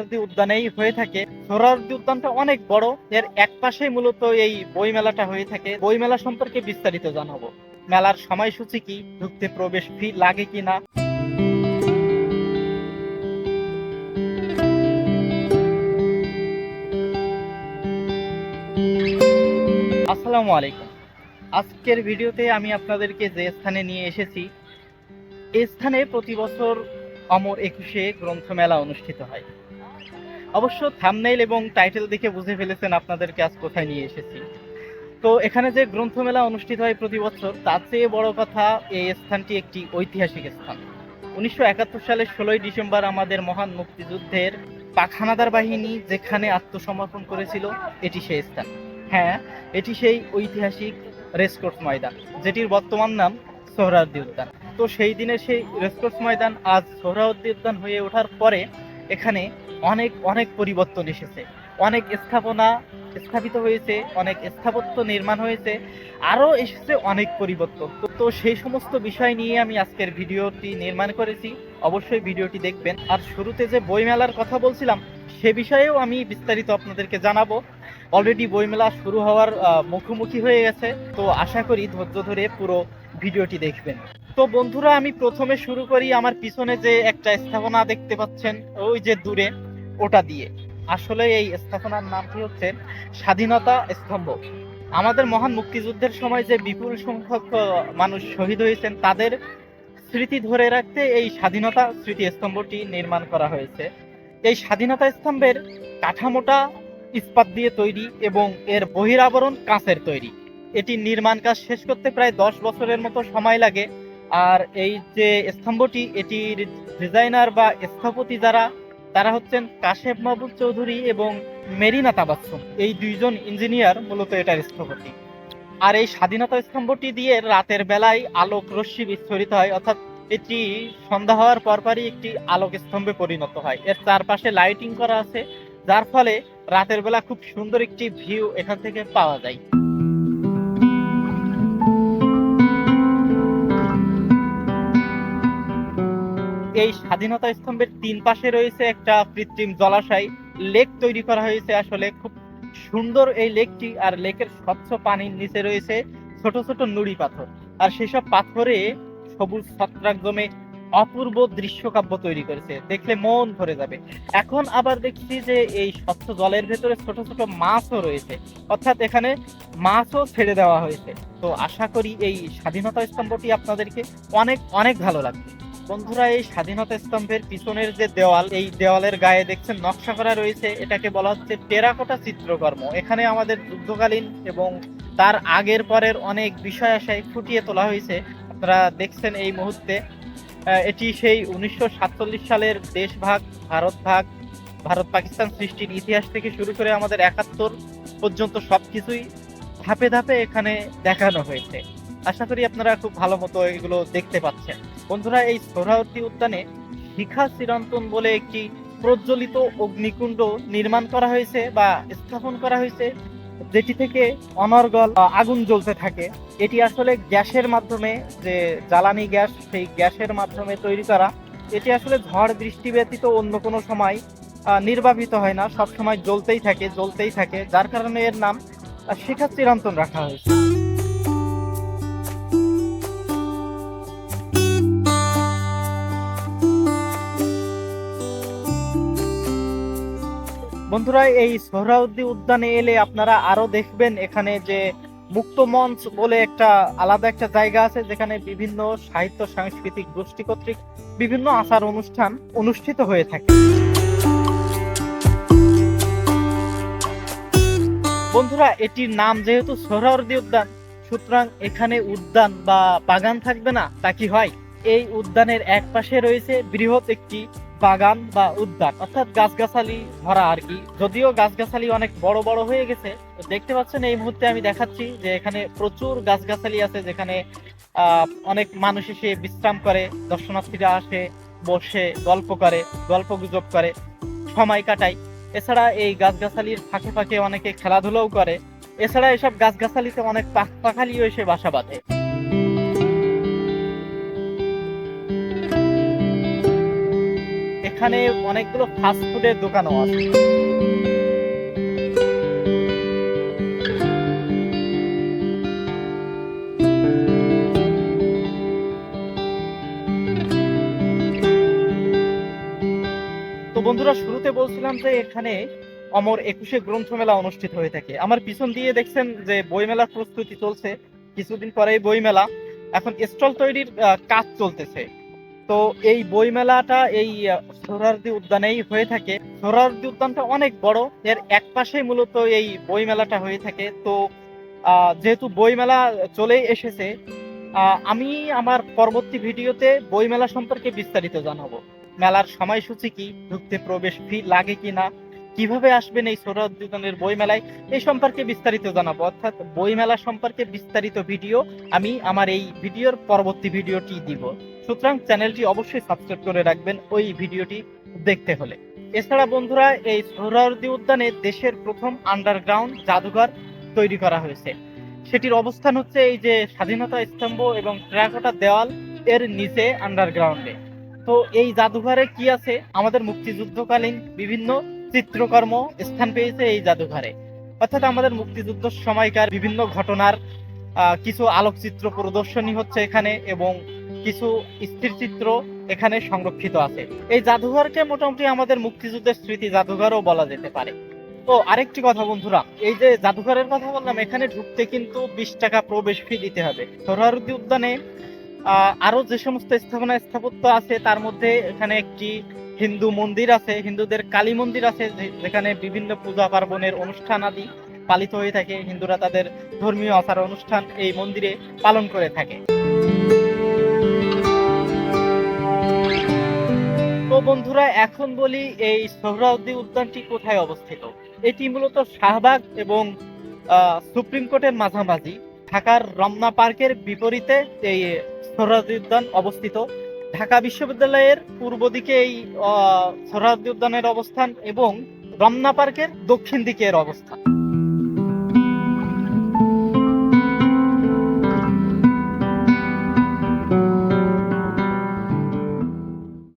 সোহরাওয়ার্দী উদ্যানেই হয়ে থাকে। সোহরাওয়ার্দী উদ্যানটা অনেক বড়। এর এক পাশে মূলত এই বই মেলাটা হয়ে থাকে। বই মেলা সম্পর্কে বিস্তারিত জানাব। মেলার সময়সূচি কি? ঢুকতে প্রবেশ ফি লাগে কিনা? আসসালামু আলাইকুম। আজকের ভিডিওতে আমি আপনাদেরকে যে স্থানে নিয়ে এসেছি এই স্থানে প্রতি বছর অমর একুশে গ্রন্থমেলা অনুষ্ঠিত হয়। অবশ্য থামনেইল এবং টাইটেল দেখে বুঝে ফেলেছেন আপনাদেরকে আজ কোথায় নিয়ে এসেছি। তো এখানে যে গ্রন্থমেলা অনুষ্ঠিত হয় প্রতি বছর, তার চেয়ে বড় কথা এই স্থানটি একটি ঐতিহাসিক স্থান। উনিশশো একাত্তর সালের ষোলোই ডিসেম্বর আমাদের মহান মুক্তিযুদ্ধের পাখানাদার বাহিনী যেখানে আত্মসমর্পণ করেছিল, এটি সেই স্থান। হ্যাঁ এটি সেই ঐতিহাসিক রেসকোর্স ময়দান, যেটির বর্তমান নাম সোহরাওয়ার্দী উদ্যান তো সেই দিনের সেই রেসকোর্স ময়দান আজ সোহরাওয়ার্দী উদ্যান হয়ে ওঠার পরে এখানে অনেক অনেক পরিবর্তন এসেছে। অনেক স্থাপনা স্থাপিত হয়েছে, অনেক স্থাপত্য নির্মাণ হয়েছে, আরও এসেছে অনেক পরিবর্তন। তো সেই সমস্ত বিষয় নিয়ে আমি আজকের ভিডিওটি নির্মাণ করেছি। অবশ্যই ভিডিওটি দেখবেন। আর শুরুতে যে বইমেলার কথা বলছিলাম, সে বিষয়েও আমি বিস্তারিত আপনাদেরকে জানাব। অলরেডি বইমেলা শুরু হওয়ার মুখোমুখি হয়ে গেছে। তো আশা করি ধৈর্য ধরে পুরো ভিডিওটি দেখবেন। তো বন্ধুরা, আমি প্রথমে শুরু করি। আমার পিছনে যে একটা স্থাপনা দেখতে পাচ্ছেন, ওই যে দূরে। ওটা দিয়ে। আসলে এই স্থাপনার নামটি হচ্ছে স্বাধীনতা স্তম্ভ। আমাদের মহান মুক্তিযুদ্ধের সময় যে বিপুল সংখ্যক মানুষ শহীদ হয়েছেন, তাদের স্মৃতি ধরে রাখতে এই স্বাধীনতা স্মৃতি স্তম্ভটি নির্মাণ করা হয়েছে। এই স্বাধীনতা স্তম্ভের কাঠামোটা ইস্পাত দিয়ে তৈরি এবং এর বহিরাবরণ কাঁচের তৈরি। এটি নির্মাণ কাজ শেষ করতে প্রায় দশ বছরের মতো সময় লাগে। আর এই যে স্তম্ভটি, এটির ডিজাইনার বা স্থপতি যারা তারা হচ্ছেন কাশেম মাহবুব চৌধুরী এবং মেরিনা তাবাসুম এই দুইজন ইঞ্জিনিয়ার মূলত এটার স্থপতি। আর এই স্বাধীনতা স্তম্ভটি দিয়ে রাতের বেলায় আলোক রশ্মি বিস্ফোরিত হয়, অর্থাৎ এটি সন্ধ্যা হওয়ার পরপরই একটি আলোক স্তম্ভে পরিণত হয়। এর চারপাশে লাইটিং করা আছে, যার ফলে রাতের বেলা খুব সুন্দর একটি ভিউ এখান থেকে পাওয়া যায়। এই স্বাধীনতা স্তম্ভের তিন পাশে রয়েছে একটা কৃত্রিম জলাশয়। লেক তৈরি করা হয়েছে আসলে। খুব সুন্দর এই লেকটি আর লেকের স্বচ্ছ পানির নিচে রয়েছে ছোট ছোট নুড়ি পাথর। আর সেসব পাথরে সবুজ ছত্রাক জমে অপূর্ব দৃশ্যকাব্য তৈরি করেছে। দেখলে মন ভরে যাবে। এখন আবার দেখছি যে এই স্বচ্ছ জলের ভেতরে ছোট ছোট মাছও রয়েছে। অর্থাৎ এখানে মাছও ছেড়ে দেওয়া হয়েছে। তো আশা করি এই স্বাধীনতা স্তম্ভটি আপনাদেরকে অনেক অনেক ভালো লাগবে। বন্ধুরা, এই স্বাধীনতা স্তম্ভের পিছনের যে দেওয়াল, এই দেওয়ালের গায়ে দেখছেন নকশা করা রয়েছে। এটাকে বলা হচ্ছে টেরাকোটা চিত্রকর্ম। এখানে আমাদের যুদ্ধকালীন এবং তার আগের পরের অনেক বিষয় আশায় ফুটিয়ে তোলা হয়েছে। আপনারা দেখছেন এই মুহূর্তে এটি সেই উনিশশো সাতচল্লিশ সালের দেশভাগ ভারত ভাগ, ভারত পাকিস্তান সৃষ্টির ইতিহাস থেকে শুরু করে আমাদের একাত্তর পর্যন্ত সবকিছুই ধাপে ধাপে এখানে দেখানো হয়েছে। আশা করি আপনারা খুব ভালো মতো এগুলো দেখতে পাচ্ছেন। বন্ধুরা, এই সোহরাওয়ার্দী উদ্যানে শিখা চিরন্তন বলে একটি প্রজ্বলিত অগ্নিকুণ্ড নির্মাণ করা হয়েছে বা স্থাপন করা হয়েছে, যেটি থেকে অনর্গল আগুন জ্বলতে থাকে। এটি আসলে গ্যাসের মাধ্যমে, যে জ্বালানি গ্যাস, সেই গ্যাসের মাধ্যমে তৈরি করা। এটি আসলে ঝড় বৃষ্টি ব্যতীত অন্য কোনো সময় নির্বাপিত হয় না। সব সময় জ্বলতেই থাকে জ্বলতেই থাকে। যার কারণে এর নাম শিখা চিরন্তন রাখা হয়েছে। বন্ধুরা, এই সোহরাউদ্দি উদ্যানে এলে আপনারা আরও দেখবেন এখানে যে মুক্ত মঞ্চ বলে একটা আলাদা একটা জায়গা আছে, যেখানে বিভিন্ন সাহিত্য, সাংস্কৃতিক গোষ্ঠী কর্তৃক বিভিন্ন আচার অনুষ্ঠান অনুষ্ঠিত হয়ে থাকে। বন্ধুরা, এটির নাম যেহেতু সোহরাওয়ার্দী উদ্যান, সুতরাং এখানে উদ্যান বা বাগান থাকবে না, তা কি হয়? এই উদ্যানের এক পাশে রয়েছে বৃহৎ একটি বাগান বা উদ্যান, অর্থাৎ গাছগাছালি ভরা আর কি। যদিও গাছগাছালি অনেক বড় বড় হয়ে গেছে, তো দেখতে পাচ্ছেন এই মুহূর্তে আমি দেখাচ্ছি যে এখানে প্রচুর গাছগাছালি আছে, যেখানে অনেক মানুষ এসে বিশ্রাম করে, দর্শনার্থীরা আসে, বসে, গল্প করে, গল্প গুজব করে, সময় কাটায়। এছাড়া এই গাছগাছালির ফাঁকে ফাঁকে অনেকে খেলাধুলাও করে। এছাড়া এসব গাছগাছালিতে অনেক পাখ পাখালিও এসে বাসা বাঁধে। এখানে অনেকগুলো ফাস্ট ফুডের দোকানও আছে। তো বন্ধুরা, শুরুতে বলছিলাম যে এখানে অমর একুশে গ্রন্থমেলা অনুষ্ঠিত হয়ে থাকে। আমার পিছন দিয়ে দেখছেন যে বইমেলার প্রস্তুতি চলছে। কিছুদিন পরেই বইমেলা। এখন স্টল তৈরির কাজ চলতেছে। তো এই বইমেলাটা এই আহ, সোহরাওয়ার্দী উদ্যানেই হয়ে থাকে। সোহরাওয়ার্দী উদ্যানটা অনেক বড়। এর এক পাশে মূলত এই বইমেলাটা হয়ে থাকে। তো যেহেতু বইমেলা চলেই এসেছে আমি আমার পরবর্তী ভিডিওতে বইমেলা সম্পর্কে বিস্তারিত জানাব। মেলার সময়সূচি কি ঢুকতে প্রবেশ ফি লাগে কিনা কীভাবে আসবেন এই সোহরাওয়ার্দী উদ্যানের বইমেলায় এই সম্পর্কে বিস্তারিত জানাব। অর্থাৎ বইমেলা সম্পর্কে বিস্তারিত ভিডিও আমি আমার এই ভিডিওর পরবর্তী ভিডিওটি দিব। সুতরাং চ্যানেলটি অবশ্যই সাবস্ক্রাইব করে রাখবেন ওই ভিডিওটি দেখতে হলে। এছাড়া বন্ধুরা, এই সোহরাওয়ার্দী উদ্যানে দেশের প্রথম আন্ডারগ্রাউন্ড জাদুঘর তৈরি করা হয়েছে। সেটির অবস্থান হচ্ছে এই যে স্বাধীনতা স্তম্ভ এবং টেরাকোটা দেওয়াল এর নিচে আন্ডারগ্রাউন্ডে তো এই জাদুঘরে কি আছে? আমাদের মুক্তিযুদ্ধকালীন বিভিন্ন চিত্রকর্ম স্থান পেয়েছে এই জাদুঘরে। অর্থাৎ আমাদের মুক্তিযুদ্ধ সময়কার বিভিন্ন ঘটনার কিছু আলোকচিত্র প্রদর্শনী হচ্ছে এখানে এবং কিছু স্থির চিত্র এখানে সংরক্ষিত আছে। এই জাদুঘরকে মোটামুটি আমাদের মুক্তিযুদ্ধের স্মৃতি জাদুঘরও বলা যেতে পারে। তো আরেকটি কথা বন্ধুরা, এই যে জাদুঘরের কথা বললাম, এখানে ঢুকতে কিন্তু বিশ টাকা প্রবেশ ফি দিতে হবে। সোহরাওয়ার্দী উদ্যানে আরও যে সমস্ত স্থাপনা স্থাপত্য আছে, তার মধ্যে এখানে একটি হিন্দু মন্দির আছে, হিন্দুদের কালী মন্দির আছে যেখানে বিভিন্ন পূজা পার্বণের অনুষ্ঠান আদি। পালিত হয়ে থাকে। হিন্দুরা তাদের ধর্মীয় আচার অনুষ্ঠান এই মন্দিরে পালন করে থাকে। তো বন্ধুরা, এখন বলি এই সোহরাওয়ার্দী উদ্যানটি কোথায় অবস্থিত? এটি মূলত শাহবাগ এবং সুপ্রিম কোর্টের মাঝামাঝি। ঢাকার রমনা পার্কের বিপরীতে এই সোহরাওয়ার্দী উদ্যান অবস্থিত। ঢাকা বিশ্ববিদ্যালয়ের পূর্ব দিকে এই সোহরাওয়ার্দী উদ্যানের অবস্থান এবং রমনা পার্কের দক্ষিণ দিকে এর অবস্থান।